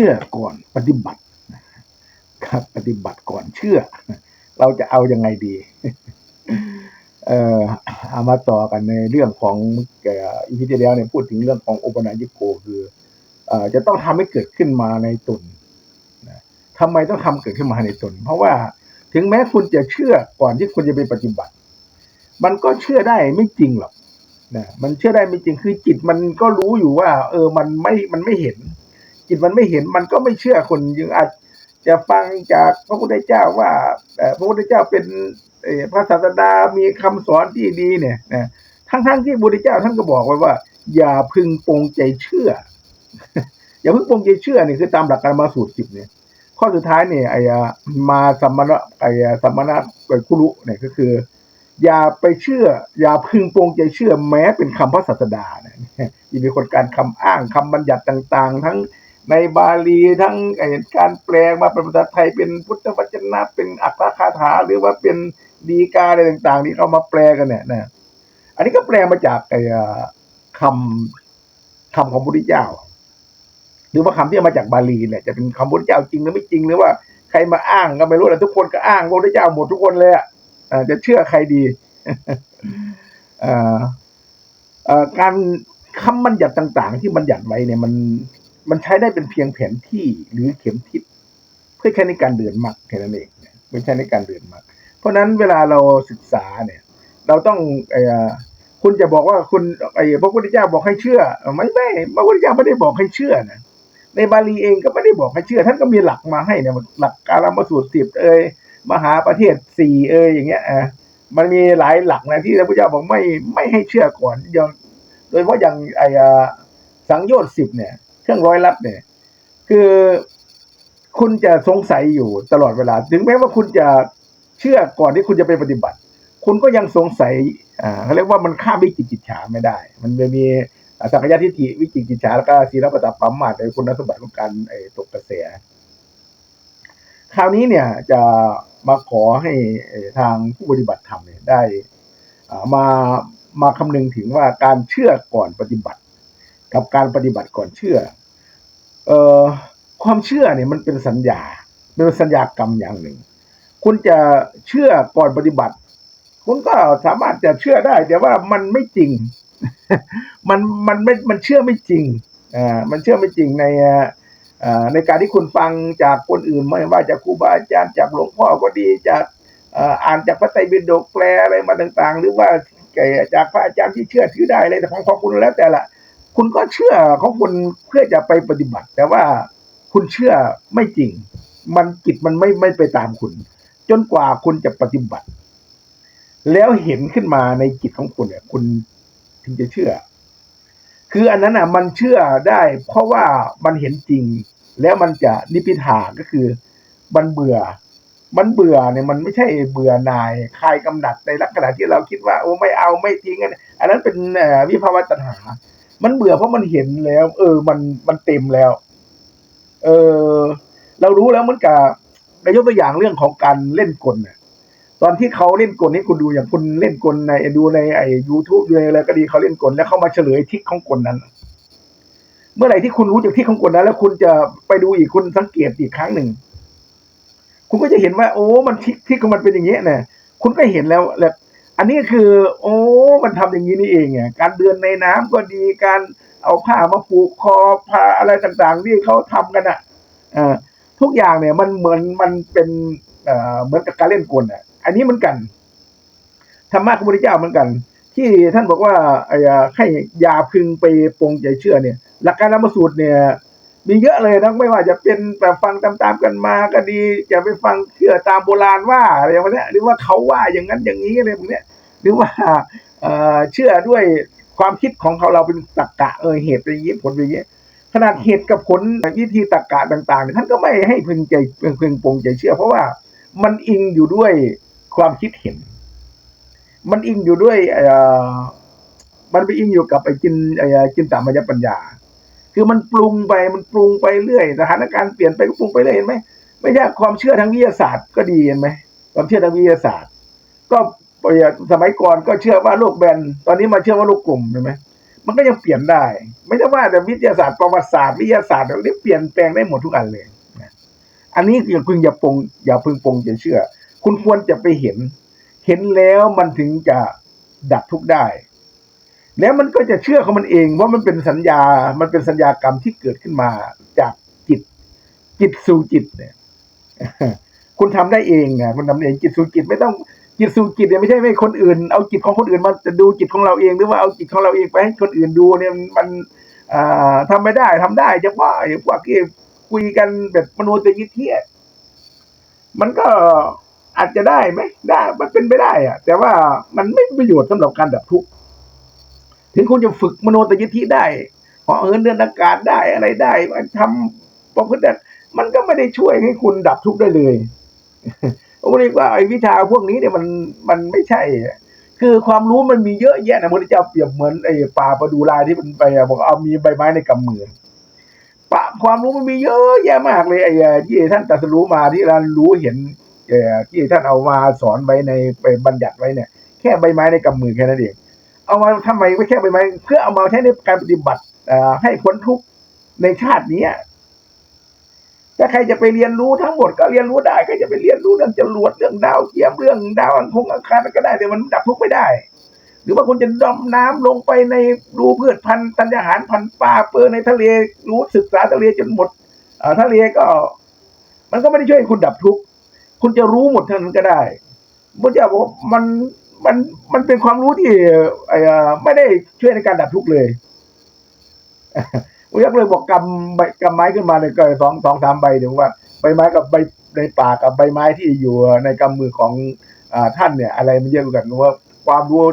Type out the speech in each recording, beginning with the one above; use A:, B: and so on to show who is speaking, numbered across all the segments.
A: ชื่อก่อนปฏิบัติครับปฏิบัติก่อนเชื่อ เราจะเอายังไงดี เอ่อเอามาต่อกันในเรื่องของอีพีที่แล้วเนี่ยพูดถึงเรื่องของโอปนายิโกคือเอ่อจะต้องทำให้เกิดขึ้นมาในตนนะทำไมต้องทำเกิดขึ้นมาในตน เพราะว่าถึงแม้คุณจะเชื่อก่อนที่คุณจะไปปฏิบัติ มันก็เชื่อได้ไม่จริงหรอกนะมันเชื่อได้ไม่จริงคือจิตมันก็รู้อยู่ว่า เออมันไม่มันไม่เห็น จิตมันไม่เห็นมันก็ไม่เชื่อคนยังอาจจะฟังจากพระพุทธเจ้าว่าพระพุทธเจ้าเป็นพระศาสดามีคำสอนที่ดีเนี่ยนะทั้งๆที่พระพุทธเจ้าท่านก็บอกไว้ว่า อย่าพึงปรงใจเชื่อ อย่าพึงปรงใจเชื่อนี่คือตามหลักการมาสูตรสิบเนี่ย ข้อสุดท้ายเนี่ยไอ้มาสัมมณะไอ้สัมมณะไอ้คุรุเนี่ยก็คือ อย่าไปเชื่อ อย่าพึงปรงใจเชื่อ แม้เป็นคำพระศาสดานะที่มีคนการคำอ้างคำบัญญัติต่าง ๆ ทั้ง ในบาลีทั้งไอ้การแปลมาเป็นภาษาไทยเป็นพุทธวจนะเป็นอักขคาถาหรือว่าเป็นดีกาอะไรต่างๆที่เขามาแปลกันเนี่ยนะอันนี้ก็แปลมาจากไอ้คำคำของพระพุทธเจ้า หรือว่าคำที่มาจากบาลีเนี่ยจะเป็นคำพระพุทธเจ้าจริงหรือไม่จริงหรือว่าใครมาอ้างก็ไม่รู้แต่ทุกคนก็อ้างพระพุทธเจ้าหมดทุกคนเลยอะอ่าจะเชื่อใครดีอ่าการคำบัญญัติต่าง ๆ ที่บัญญัติไว้เนี่ยมัน มันใช้ได้เป็นเพียงแผนที่หรือเข็มทิศเพื่อใช้ในการเดินมรรคแค่นั้นเองเนี่ยไม่ใช่ในการเดินมรรคเพราะนั้นเวลาเราศึกษาเนี่ย เราต้องอคุณจะบอกว่าคุณไอ้พระพุทธเจ้าบอกให้เชื่อ ไม่ไม่พระพุทธเจ้าไม่ได้บอกให้เชื่อนะในบาลีเองก็ไม่ได้บอกให้เชื่อ ท่านก็มีหลักมาให้เนี่ยหลักการมาสูตรสิบเอ่ยมหาประเทศสี่เอ่ยอย่างเงี้ยอะมันมีหลายหลักนะที่พระพุทธเจ้าบอกไม่ไม่ให้เชื่อก่อนอย่างโดยเฉพาะอย่างไอ้สังโยชน์สิบเนี่ย เครื่องร้อยลัดเนี่ย คือคุณจะสงสัยอยู่ตลอดเวลา ถึงแม้ว่าคุณจะเชื่อก่อนที่คุณจะไปปฏิบัติ คุณก็ยังสงสัยอ่าเขาเรียกว่ามันข้ามวิจิตรจิตฉาไม่ได้ มันจะมีสักยะทิฏฐิวิจิกิจฉาแล้วก็ศีลปตปปัมมาตในคุณสมบัติของการตกกระแสคราวนี้เนี่ยจะมาขอให้ทางผู้ปฏิบัติธรรมเนี่ยได้มามาคำนึงถึงว่าการเชื่อก่อนปฏิบัติ กับการปฏิบัติก่อนเชื่อ เอ่อความเชื่อเนี่ยมันเป็นสัญญาเป็นสัญญากรรมอย่างหนึ่ง คุณจะเชื่อก่อนปฏิบัติ คุณก็สามารถจะเชื่อได้ แต่ว่ามันไม่จริง มันมันไม่มันเชื่อไม่จริงอ่ามันเชื่อไม่จริงในอ่าในการที่คุณฟังจากคนอื่นไม่ว่าจากครูบาอาจารย์จากหลวงพ่อก็ดีจากอ่าอ่านจากพระไตรปิฎกแปลอะไรมาต่าง ๆ หรือว่าจากพระอาจารย์ที่เชื่อถือได้อะไรแต่ของของคุณแล้วแต่ละ คุณก็เชื่อของคุณเพื่อจะไปปฏิบัติ แต่ว่าคุณเชื่อไม่จริง มันจิตมันไม่ไม่ไปตามคุณ จนกว่าคุณจะปฏิบัติ แล้วเห็นขึ้นมาในจิตของคุณเนี่ย คุณถึงจะเชื่อ คืออันนั้นอะ มันเชื่อได้ เพราะว่ามันเห็นจริง แล้วมันจะนิพพิทาก็คือมันเบื่อ มันเบื่อเนี่ยมันไม่ใช่เบื่อหน่ายคลายกำหนัดในลักษณะที่เราคิดว่า โอ้ไม่เอาไม่ทิ้งอันนั้นเป็นวิภาวะตัณหา มันเบื่อเพราะมันเห็นแล้ว เออ มันมันเต็มแล้ว เออ เรารู้แล้วเหมันกับยกตัวอย่างเรื่องของการเล่นกลน่ะตอนที่เขาเล่นกลให้คุณดูอย่างคุณเล่นกลในดูในไอ้ยูทูบดูในอะไรก็ดีเขาเล่นกลแล้วเขามาเฉลยทิศของกลนั้น เมื่อไหร่ที่คุณรู้จากทิศของกลนั้น แล้วคุณจะไปดูอีกคุณสังเกตอีกครั้งหนึ่งคุณก็จะเห็นว่า โอ้ มันทิศทิศของมันเป็นอย่างเงี้ยนะคุณก็เห็นแล้วแล้ว อันนี้คือ โอ้มันทำอย่างนี้นี่เองไงการเดินในน้ำก็ดีการเอาผ้ามาผูกคอผ้าอะไรต่างๆที่เขาทำกันอะทุกอย่างเนี่ยมันเหมือนมันเป็นเหมือนกับการเล่นกลอะ อันนี้เหมือนกันธรรมะของพระพุทธเจ้าเหมือนกัน ที่ท่านบอกว่าอให้ยาพึงไปปรงใจเชื่อเนี่ย หลักการธรรมสูตรเนี่ย มีเยอะเลยนะไม่ว่าจะเป็นแบบฟังตามๆกันมาก็ดีจะไปฟังเชื่อตามโบราณว่าอะไรอย่างเงี้ยหรือว่าเขาว่าอย่างนั้นอย่างนี้อะไรพวกเนี้ยหรือว่าเอ่อเชื่อด้วยความคิดของเขาเราเป็นตรรกะเออเหตุเป็นอย่างนี้ผลเป็นอย่างนี้ขนาดเหตุกับผลวิธีตรรกะต่างๆท่านก็ไม่ให้พึงใจพึงปรงใจเชื่อ เพราะว่ามันอิงอยู่ด้วยความคิดเห็น มันอิงอยู่ด้วยเอ่อมันไปอิงอยู่กับไอ้จินไอ้จินตามายปัญญา คือมันปรุงไปมันปรุงไปเรื่อยสถานการณ์เปลี่ยนไปก็ปรุงไปเรื่อยเห็นไหมไม่ใช่ความเชื่อทางวิทยาศาสตร์ก็ดีเห็นไหมความเชื่อทางวิทยาศาสตร์ ก็สมัยก่อนก็เชื่อว่าโลกแบนตอนนี้มาเชื่อว่าโลกกลุ่มเห็นไหมมันก็ยังเปลี่ยนได้ ไม่ใช่ว่าแต่วิทยาศาสตร์ประวัติศาสตร์วิทยาศาสตร์เราได้เปลี่ยนแปลงได้หมดทุกอันเลยอันนี้อย่าพึงอย่าปงอย่าพึงปงจะเชื่อ คุณควรจะไปเห็น เห็นแล้วมันถึงจะดับทุกได้ แล้วมันก็จะเชื่อของมันเองว่ามันเป็นสัญญา มันเป็นสัญญากรรมที่เกิดขึ้นมาจากจิต จิตสู่จิตเนี่ย คุณทำได้เองไงคุณทำเองจิตสู่จิตไม่ต้องจิตสู่จิตเนี่ยไม่ใช่ไม่คนอื่น เอาจิตของคนอื่นมาจะดูจิตของเราเองหรือว่าเอาจิตของเราเองไปให้คนอื่นดูเนี่ยมันอ่าทำไม่ได้ทำได้จะว่าไอ้พวกที่คุยกันแบบมโนตยิทธิอะมันก็อาจจะได้ไหมได้ มันเป็นไปได้อะแต่ว่ามันไม่ประโยชน์สำหรับการดับทุกข์ ถึงคุณจะฝึกมโนตยิทธิได้เหาะเหินเดินอากาศได้อะไรได้มันทำประพฤติมันก็ไม่ได้ช่วยให้คุณดับทุกข์ได้เลยผมเรียกว่าไอ้วิชาพวกนี้เนี่ยมันมันไม่ใช่ คือความรู้มันมีเยอะแยะนะพระเจ้าเปรียบเหมือนไอ้ป่าประดูลายที่มันไปบอกเอามีใบไม้ในกำมือปะความรู้มันมีเยอะแยะมากเลยไอ้ที่ท่านตรัสรู้มาที่เรารู้เห็นเอ่อที่ท่านเอามาสอนไว้ในไปบัญญัติไว้เนี่ย แค่ใบไม้ในกำมือแค่นั้นเอง เอามาทำไมไม่แค่ใบไม้เพื่อเอามาใช้ในการปฏิบัติอให้พ้นทุกข์ในชาตินี้ถ้าใครจะไปเรียนรู้ทั้งหมดก็เรียนรู้ได้ก็จะไปเรียนรู้เรื่องจรวดเรื่องดาวเทียมเรื่องดาวอังคงอังคารก็ได้แต่มันดับทุกข์ไม่ได้ หรือว่าคุณจะดำน้ำลงไปในรูพืชพันธุ์ธัญญาหารพันธุ์ปลาเปื้อในทะเลรู้ศึกษาทะเลจนหมดอทะเลก็ มันก็ไม่ได้ช่วยให้คุณดับทุกข์คุณจะรู้หมดเท่านั้นก็ได้พระเจ้าบอกว่ามัน มันมันเป็นความรู้ที่ไม่ได้ช่วยในการดับทุกข์เลยผมยักเลยบอกกำใบกำไม้ขึ้นมาเนี่ยก็สองสองสามใบถึงว่าใบไม้กับใบในป่ากับใบไม้ที่อยู่ในกำมือของอท่านเนี่ย อะไรมันเยอะกว่ากันว่าความรู้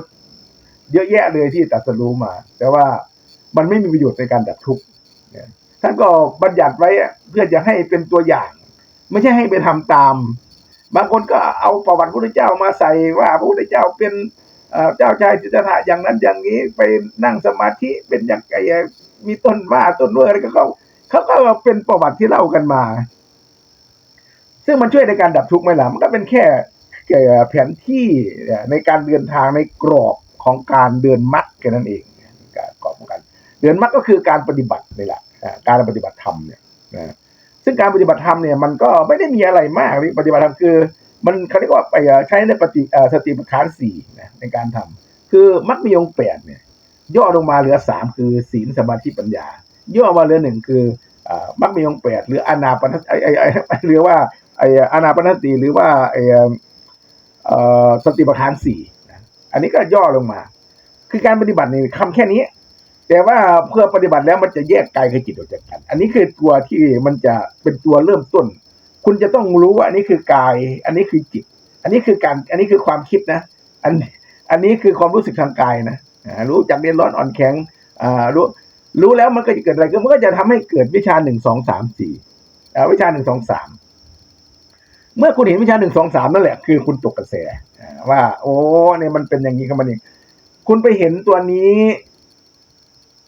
A: เยอะแยะเลยที่ตรัสรู้มา แต่ว่ามันไม่มีประโยชน์ในการดับทุกข์ท่านก็บัญญัติไว้เพื่อจะให้เป็นตัวอย่าง ไม่ใช่ให้ไปทำตาม บางคนก็เอาประวัติพระพุทธเจ้ามาใส่ว่าพระพุทธเจ้าเป็นเจ้าชายสิทธัตถะอย่างนั้นอย่างนี้ไปนั่งสมาธิเป็นอย่างไงมีต้นว่าต้นเวอร์อะไรก็เขาเขาก็เป็นประวัติที่เล่ากันมา ซึ่งมันช่วยในการดับทุกข์ไหมล่ะมันก็เป็นแค่แผนที่ในการเดินทางในกรอบของการเดินมรรคแค่นั้นเองการกรอบของการเดินมรรคก็คือการปฏิบัตินี่แหละการปฏิบัติธรรมเนี่ยนะ ซึ่งการปฏิบัติธรรมเนี่ยมันก็ไม่ได้มีอะไรมากปฏิบัติธรรมคือ มันเขาเรียกว่าไปใช้ในปฏิสติปัฏฐานสี่นะในการทำคือมรรคมีองค์แปดเนี่ย ย่อลงมาเหลือสามคือศีลสมาธิปัญญา ย่อมาเหลือหนึ่งคืออมรรคมีองค์แปดหรืออนาปนสไอไอไอ้หรือว่าไออนาปนสติหรือว่าไอสติปัฏฐานสี่นะอันนี้ก็ย่อลงมา คือการปฏิบัตินี่คำแค่นี้ แต่ว่าเพื่อปฏิบัติแล้วมันจะแยกกายกับจิตออกจากกัน อันนี้คือตัวที่มันจะเป็นตัวเริ่มต้น คุณจะต้องรู้ว่าอันนี้คือกาย อันนี้คือจิต อันนี้คือการอันนี้คือความคิดนะ อันอันนี้คือความรู้สึกทางกายนะรู้จักเรียนร้อนอ่อนแข็งอ่ารู้รู้แล้วมันก็จะเกิดอะไรก็มันก็จะทำให้เกิดวิชาหนึ่งสองสามสี่อ่าวิชาหนึ่งสองสามเมื่อคุณเห็นวิชาหนึ่งสองสามนั่นแหละคือคุณตกกระแสอ่าว่า โอ้เนี่ยมันเป็นอย่างนี้ครับมันเองคุณไปเห็นตัวนี้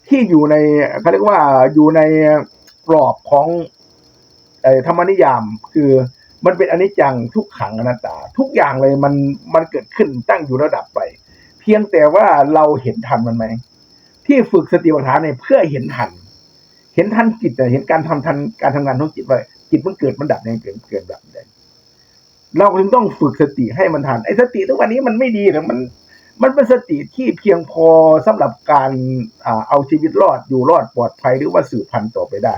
A: ที่อยู่ในเขาเรียกว่าอยู่ในกรอบของอธรรมนิยาม คือมันเป็นอนิจจังทุกขังอนัตตา ทุกอย่างเลยมันมันเกิดขึ้นตั้งอยู่ระดับไป เพียงแต่ว่าเราเห็นทันมันไหมที่ฝึกสติปัฏฐานเนี่ยเพื่อเห็นทัน เห็นทันจิตเห็นการทำทันการทำงานของจิตว่าจิตมันเกิดมันดับเนี่ยเกิดเกิดดับได้เราจึงต้องฝึกสติให้มันทันไอ้สติทุกวันนี้มันไม่ดีหรือมัน มันเป็นสติที่เพียงพอสำหรับการเอาชีวิตรอดอยู่รอดปลอดภัยหรือว่าสืบพันธุ์ต่อไปได้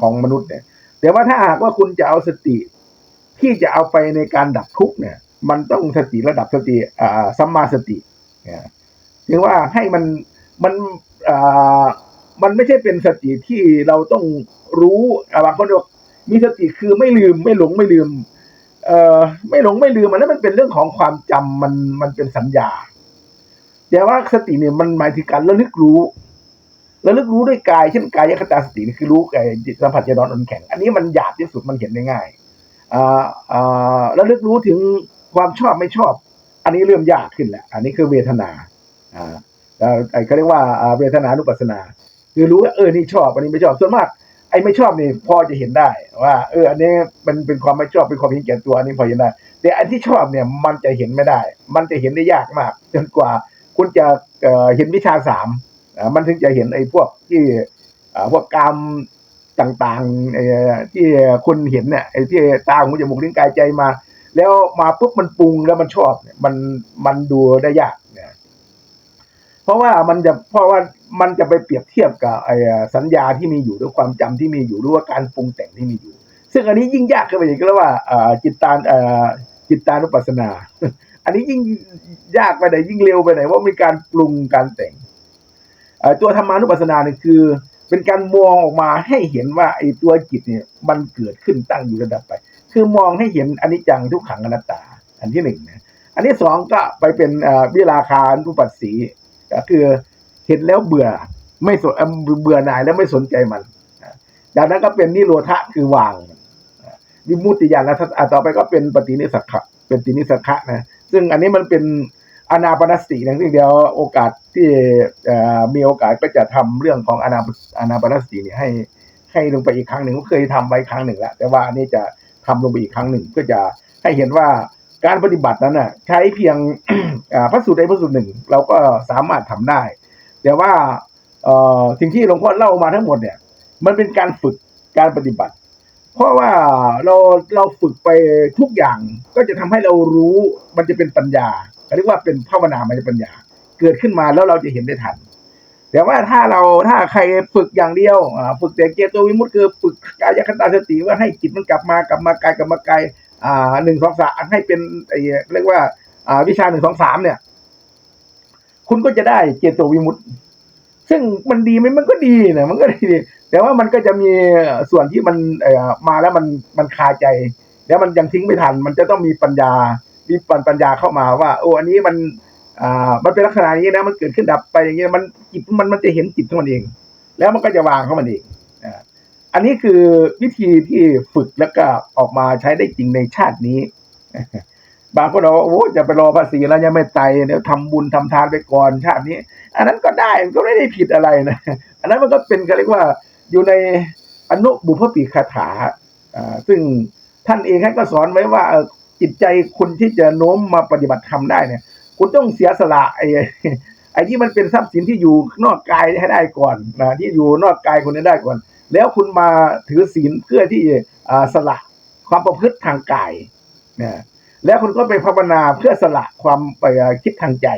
A: ของมนุษย์เนี่ย แต่ว่าถ้าหากว่าคุณจะเอาสติที่จะเอาไปในการดับทุกข์เนี่ย มันต้องสติระดับสติสัมมาสติถึงว่าให้มันมันมันไม่ใช่เป็นสติที่เราต้องรู้บางคนบอกมีสติคือไม่ลืมไม่หลงไม่ลืม เอ่อไม่หลงไม่ลืมมันนั้นมันเป็นเรื่องของความจำมันมันเป็นสัญญา แต่ว่าสติเนี่ยมันหมายถึงการระลึกรู้ระลึกรู้ด้วยกายเช่นกายยคตาสตินี่คือรู้ไอ้สัมผัสจะร้อนอ่อนแข็ง อันนี้มันหยาบที่สุดมันเห็นได้ง่ายอ่าอ่าระลึกรู้ถึงความชอบไม่ชอบ อันนี้เริ่มยากขึ้นแหละอันนี้คือเวทนาอ่าไอ้เขาเรียกว่าอ่าเวทนานุปัสสนา คือรู้ว่าเออนี่ชอบ อันนี้ไม่ชอบส่วนมาก อ้ไม่ชอบนี่พอจะเห็นได้ว่าเอออันนี้มันเป็นความไม่ชอบเป็นความเห็นแก่ตัวอันนี้พอเห็นได้ แต่อันที่ชอบเนี่ยมันจะเห็นไม่ได้ มันจะเห็นได้ยากมาก จนกว่าคุณจะเห็นวิชาสามอ่ามันถึงจะเห็นไอ้พวกที่อ่าพวกกรรมต่างๆไอ้ที่คุณเห็นเนี่ยไอ้ที่ตาหูจมูกลิ้นกายใจมา แล้วมาปุ๊บมันปรุงแล้วมันชอบเนี่ยมันมันดูได้ยาก เพราะว่ามันจะเพราะว่ามันจะไปเปรียบเทียบกับไอ้สัญญาที่มีอยู่ด้วยความจำที่มีอยู่หรือว่าการปรุงแต่งที่มีอยู่ ซึ่งอันนี้ยิ่งยากขึ้นไปอีกก็เรียกว่าจิตตานจิตตานุปัสสนา อันนี้ยิ่งยากไปไหนยิ่งเร็วไปไหนว่ามีการปรุงการแต่งตัวธรรมานุปัสสนาเนี่ยคือ เป็นการมองออกมาให้เห็นว่าไอ้ตัวจิตเนี่ยมันเกิดขึ้นตั้งอยู่ระดับไป คือมองให้เห็นอันิจจังทุกขังอนัตตา อันที่หนึ่งนะอันที่สองก็ไปเป็นวิราคานุปัสสี ก็คือเห็นแล้วเบื่อ ไม่สนเบื่อหน่ายแล้วไม่สนใจมันจากนั้นก็เป็นนิโรธะคือวางวิมุตติญาณทัศน์ต่อไปก็เป็นปฏินิสสขะเป็นตินิสสขะนะซึ่งอันนี้มันเป็นอนาปนสตินะซึ่งเดียวโอกาสที่มีโอกาสก็จะทำเรื่องของอนาอนาปนสติเนี่ยให้ให้ลงไปอีกครั้งหนึ่งก็เคยทำไว้ครั้งหนึ่งแล้วแต่ว่าอันนี้จะทำลงไปอีกครั้งหนึ่งเพื่อจะให้เห็นว่า การปฏิบัตินั้นน่ะใช้เพียงพระสูตรใดพระสูตรหนึ่ง เราก็สามารถทำได้ แต่ว่าสิ่งที่หลวงพ่อเล่ามาทั้งหมดเนี่ย มันเป็นการฝึกการปฏิบัติ เพราะว่าเราเราฝึกไปทุกอย่างก็จะทำให้เรารู้มันจะเป็นปัญญาเรียกว่าเป็นภาวนามันจะปัญญา เกิดขึ้นมาแล้วเราจะเห็นได้ทันแต่ว่าถ้าเราถ้าใครฝึกอย่างเดียวฝึกแต่เจโตวิมุตติคือฝึกกายคตาสติว่าให้จิตมันกลับมากลับมากายกลับมากาย อ่าหนึ่งสองสามให้เป็นไอ้เรียกว่า อ่า วิชาหนึ่งสองสามเนี่ย คุณก็จะได้เจโตวิมุตติ ซึ่งมันดีไหมมันก็ดีนะมันก็ดี แต่ว่ามันก็จะมีส่วนที่มันเอ่อมาแล้วมันมันคาใจ แล้วมันยังทิ้งไม่ทัน มันจะต้องมีปัญญา มีปัญปัญญาเข้ามาว่า โอ้อันนี้มัน อ่า มันเป็นลักษณะนี้นะ มันเกิดขึ้นดับไปอย่างเงี้ยมันจิตมันมันจะเห็นจิตของมันเอง แล้วมันก็จะวางเของมันเอง อันนี้คือวิธีที่ฝึกแล้วก็ออกมาใช้ได้จริงในชาตินี้ บางคนบอกว่าโอ้จะไปรอภาษีแล้วยังไม่ไตายเดี๋ยวทำบุญทำทานไปก่อนชาตินี้ อันนั้นก็ได้มันก็ไม่ได้ผิดอะไรนะ อันนั้นมันก็เป็นเขาเรียกว่าอยู่ในอนุบุพปีคาถาอ่าซึ่งท่านเองท่านก็สอนไว้ว่าจิตใจคุณที่จะโน้มมาปฏิบัติธรรมได้เนี่ย คุณต้องเสียสละไอ้ไอ้ที่มันเป็นทรัพย์สินที่อยู่นอกกายให้ได้ก่อนนะที่อยู่นอกกายคุณให้ได้ก่อน แล้วคุณมาถือศีลเพื่อที่อ่าสละความประพฤติทางกายนะแล้วคุณก็ไปภาวนาเพื่อสละความไปคิดทางใจ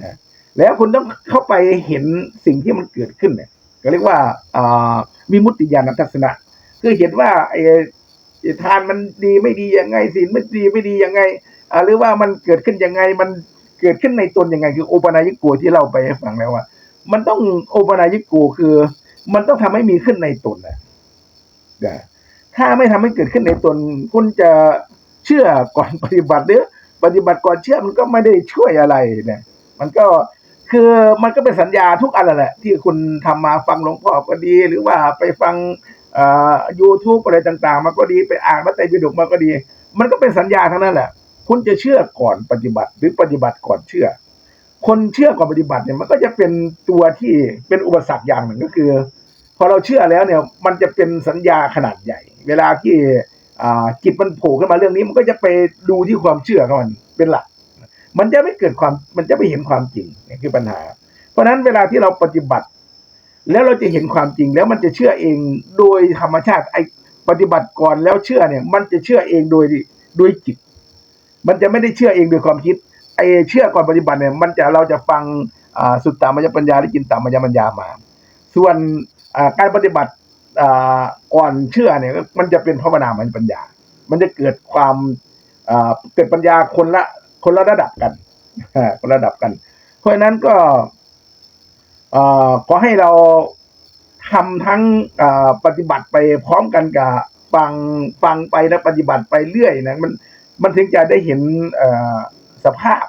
A: นะแล้วคุณต้องเข้าไปเห็นสิ่งที่มันเกิดขึ้นเนี่ยก็เรียกว่าอ่าวิมุตติญาณทัศนะคือเห็นว่าไอ้ทานมันดีไม่ดียังไงศีลไม่ดีไม่ดียังไงหรือว่ามันเกิดขึ้นยังไงมันเกิดขึ้นในตนยังไง คือโอปนายิโกที่เราไปฟังแล้วว่า มันต้องโอปนายิโกคือ มันต้องทำให้มีขึ้นในตนนะนะถ้าไม่ทำให้เกิดขึ้นในตน คุณจะเชื่อก่อนปฏิบัติหรือปฏิบัติก่อนเชื่อมันก็ไม่ได้ช่วยอะไรเนี่ยมันก็คือมันก็เป็นสัญญาทุกอันแหละ ที่คุณทำมาฟังหลวงพ่อก็ดี หรือว่าไปฟังอ่า YouTube อะไรต่างๆ มาก็ดีไปอ่านพระไตรปิฎกมาก็ดี มันก็เป็นสัญญาทั้งนั้นแหละ คุณจะเชื่อก่อนปฏิบัติ หรือปฏิบัติก่อนเชื่อ คนเชื่อก่อนปฏิบัติเนี่ยมันก็จะเป็นตัวที่เป็นอุปสรรคอย่างหนึ่งก็คือ พอเราเชื่อแล้วเนี่ย มันจะเป็นสัญญาขนาดใหญ่ เวลาที่จิตมันโผล่ขึ้นมาเรื่องนี้มันก็จะไปดูที่ความเชื่อของมันเป็นหลัก มันจะไม่เกิดความมันจะไม่เห็นความจริงนี่คือปัญหา เพราะฉะนั้นเวลาที่เราปฏิบัติ แล้วเราจะเห็นความจริงแล้วมันจะเชื่อเองโดยธรรมชาติไอ้ปฏิบัติก่อนแล้วเชื่อเนี่ย มันจะเชื่อเองโดยโดยจิต มันจะไม่ได้เชื่อเองโดยความคิดไอ้เชื่อก่อนปฏิบัติเนี่ย มันจะเราจะฟังสุตตามยปัญญาหรือจินตามยปัญญามา ส่วน การปฏิบัติก่อนเชื่อเนี่ยมันจะเป็นภาวนามันปัญญา มันจะเกิดความเกิดปัญญาคนละคนละระดับกันคนระดับกัน เพราะฉะนั้นก็ขอให้เราทำทั้งปฏิบัติไปพร้อมกันกับฟังฟังไปและปฏิบัติไปเรื่อยนะมันมันถึงจะได้เห็นสภาพ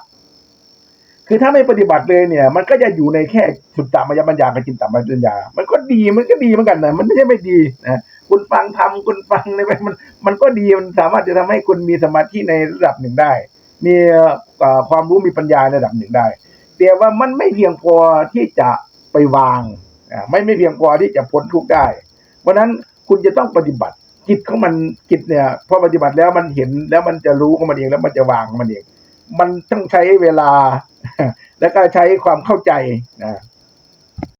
A: คือถ้าไม่ปฏิบัติเลยเนี่ย มันก็จะอยู่ในแค่สุดตามายปัญญากับจินตามายปัญญา มันก็ดีมันก็ดีเหมือนกันนะมันไม่ใช่ไม่ดีนะคุณฟังทำคุณฟังในไปมันมันก็ดีมันสามารถจะทำให้คุณมีสมาธิในระดับหนึ่งได้ มีความรู้มีปัญญาในระดับหนึ่งได้แต่ว่ามันไม่เพียงพอที่จะไปวางอ่าไม่ไม่เพียงพอที่จะพ้นทุกข์ได้ เพราะฉะนั้นคุณจะต้องปฏิบัติจิตของมันจิตเนี่ยพอปฏิบัติแล้วมันเห็นแล้วมันจะรู้ของมันเองแล้วมันจะวางของมันเอง มันต้องใช้เวลา แล้วก็ใช้ความเข้าใจนะ